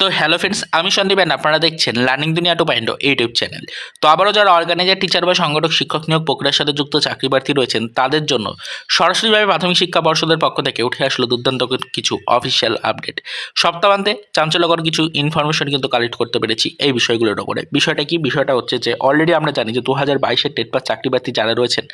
তো hello friends আমি সন্দীপ আপনারা দেখছেন লার্নিং দুনিয়া টু পয়েন্ট ইউটিউব চ্যানেল তো আবারও যারা অর্গানাইজার টিচার বা সংগঠক, শিক্ষক নিয়োগ প্রক্রিয়ার সাথে যুক্ত চাকরি প্রার্থী রয়েছেন, তাদের জন্য সরাসরিভাবে প্রাথমিক শিক্ষা পর্ষদের পক্ষ থেকে উঠে আসলো দুর্দান্ত কিছু অফিসিয়াল আপডেট সপ্তাহান্তে চাঞ্চল্যকর কিছু ইনফরমেশন কিন্তু কালেক্ট করতে পেরেছি এই বিষয়গুলোর ওপরে। বিষয়টা কি? বিষয়টা হচ্ছে যে অলরেডি আমরা জানি যে দু হাজার বাইশের টেট পাস চাকরি প্রার্থী যারা রয়েছেন,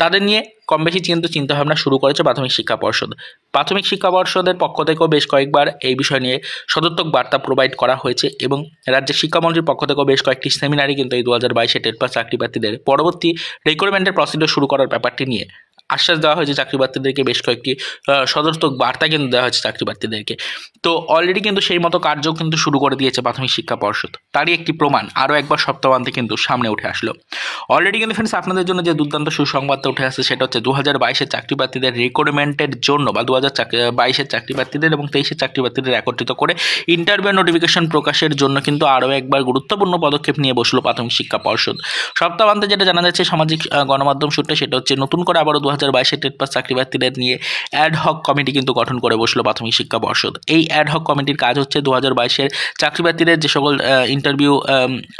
তাদের নিয়ে কম বেশি কিন্তু চিন্তাভাবনা শুরু করেছে প্রাথমিক শিক্ষা পর্ষদ। প্রাথমিক শিক্ষা পর্ষদের পক্ষ থেকেও বেশ কয়েকবার এই বিষয় নিয়ে সদর্থক বার্তা প্রোভাইড করা হয়েছে এবং রাজ্যের শিক্ষামন্ত্রীর পক্ষ থেকেও বেশ কয়েকটি সেমিনারি কিন্তু এই দু হাজার বাইশে টেট পাস চাকরি প্রার্থীদের পরবর্তী রিক্রুটমেন্টের প্রসিডিওর শুরু করার ব্যাপারটি নিয়ে। আশ্বাস দেওয়া হয়েছে চাকরি প্রার্থীদেরকে বেশ কয়েকটি সদর্থক বার্তা কিন্তু দেওয়া হয়েছে চাকরি প্রার্থীদেরকে তো অলরেডি কিন্তু সেই মতো কার্য কিন্তু শুরু করে দিয়েছে প্রাথমিক শিক্ষা পর্ষদ। তারই একটি প্রমাণ, আরও একবার সপ্তাহান্তে কিন্তু সামনে উঠে আসলো। অলরেডি কিন্তু ফ্রেন্ডস আপনাদের জন্য যে দুর্দান্ত সুসংবাদটা উঠে আসছে, সেটা হচ্ছে দু হাজার বাইশের চাকরি প্রার্থীদের রিক্রুটমেন্টের জন্য বা দু হাজার বাইশের চাকরি প্রার্থীদের এবং তেইশের চাকরি প্রার্থীদের একত্রিত করে ইন্টারভিউ নোটিফিকেশন প্রকাশের জন্য কিন্তু আরও একবার গুরুত্বপূর্ণ পদক্ষেপ নিয়ে বসল প্রাথমিক শিক্ষা পর্ষদ। সপ্তাহান্তে যেটা জানা যাচ্ছে সামাজিক গণমাধ্যম সূত্রে, সেটা হচ্ছে নতুন করে আবারও দু হাজার বাইশের টেট পাস চাকরি প্রার্থীদের নিয়ে অ্যাড হক কমিটি কিন্তু গঠন করে বসল প্রাথমিক শিক্ষা পর্ষদ। এই অ্যাড হক কমিটির কাজ হচ্ছে দু হাজার বাইশের চাকরি প্রার্থীদের যে সকল ইন্টারভিউ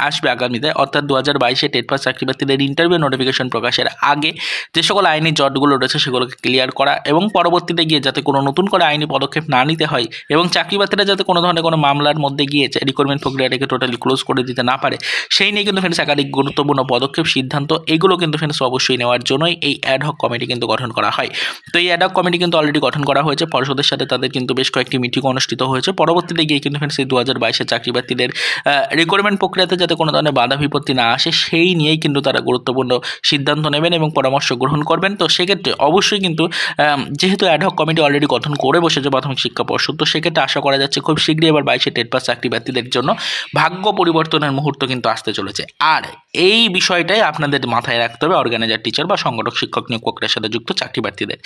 আসবে আগামীতে, অর্থাৎ দু হাজার বাইশে টেট পাস চাকরি প্রার্থীদের ইন্টারভিউ নোটিফিকেশন প্রকাশের আগে যে সকল আইনি জটগুলো রয়েছে সেগুলোকে ক্লিয়ার করা এবং পরবর্তীতে গিয়ে যাতে কোনো নতুন করে আইনি পদক্ষেপ না নিতে হয় এবং চাকরি প্রার্থীরা যাতে কোনো ধরনের কোনো মামলার মধ্যে গিয়ে রিক্রুটমেন্ট প্রক্রিয়াটাকে টোটালি ক্লোজ করে দিতে না পারে, সেই নিয়ে কিন্তু ফ্রেন্ডস একাধিক গুরুত্বপূর্ণ পদক্ষেপ, সিদ্ধান্ত, এগুলো কিন্তু ফ্রেন্ডস অবশ্যই নেওয়ার জন্যই এই অ্যাড হক কমিটি কিন্তু গঠন করা হয়। তো এই অ্যাড হক কমিটি কিন্তু অলরেডি গঠন করা হয়েছে পর্ষদের সাথে তাদের কিন্তু বেশ কয়েকটি মিটিং অনুষ্ঠিত হয়েছে। পরবর্তীতে গিয়ে কিন্তু ফ্রেন্ডস এই দু হাজার বাইশের চাকরি প্রার্থীদের রিক্রুটমেন্ট প্রক্রিয়াতে যাতে কোনো ধরনের বাধা বিপত্তি না আসে, সেই নিয়েই কিন্তু তারা গুরুত্বপূর্ণ সিদ্ধান্ত নেবেন এবং পরামর্শ গ্রহণ করবেন। তো সেক্ষেত্রে অবশ্যই কিন্তু যেহেতু অ্যাডহক কমিটি অলরেডি গঠন করে বসেছে প্রাথমিক শিক্ষা পর্ষদ, তো সেক্ষেত্রে আশা করা যাচ্ছে খুব শীঘ্রই এবার বাইশে টেট পাস চাকরি প্রার্থীদের জন্য ভাগ্য পরিবর্তনের মুহূর্ত কিন্তু আসতে চলেছে। আর এই বিষয়টাই আপনাদের মাথায় রাখতে হবে অর্গানাইজার টিচার বা সংগঠক, শিক্ষক নিয়োগ প্রক্রিয়ার সাথে যুক্ত চাকরি প্রার্থীদের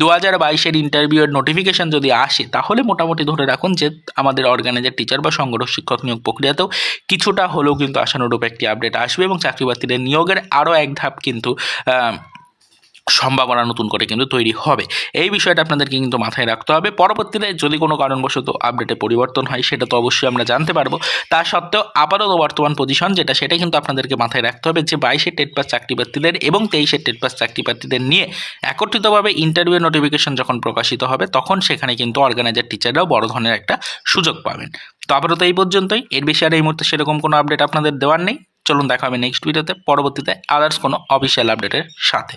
দু হাজার বাইশের ইন্টারভিউয়ের নোটিফিকেশন যদি আসে, তাহলে মোটামুটি ধরে রাখুন যে আমাদের অর্গানাইজার টিচার বা সংগঠক, শিক্ষক নিয়োগ প্রক্রিয়াতেও কিছুটা হলেও কিন্তু আশানুরূপ একটি আপডেট আসবে এবং চাকরি প্রার্থীদের নিয়োগের আরও এক ধাপ কিন্তু সম্ভাবনা নতুন করে কিন্তু তৈরি হবে। এই বিষয়টা আপনাদেরকে কিন্তু মাথায় রাখতে হবে। পরবর্তীতে যদি কোনো কারণবশত আপডেটে পরিবর্তন হয়, সেটা তো অবশ্যই আমরা জানতে পারব। তা সত্ত্বেও আপাতত বর্তমান পজিশন যেটা সেটা কিন্তু আপনাদেরকে মাথায় রাখতে হবে যে বাইশের টেট পাস চাকরি প্রার্থীদের এবং তেইশের টেট পাস চাকরি প্রার্থীদের নিয়ে একত্রিতভাবে ইন্টারভিউ নোটিফিকেশন যখন প্রকাশিত হবে, তখন সেখানে কিন্তু অর্গানাইজার টিচাররাও বড় ধরনের একটা সুযোগ পাবেন। তো আপাতত এই পর্যন্তই। এর বেশি আর এই মুহূর্তে সেরকম কোনো আপডেট আপনাদের দেওয়ার নেই। চলুন দেখা হবে নেক্সট ভিডিওতে পরবর্তীতে আদার্স কোনো অফিসিয়াল আপডেটের সাথে।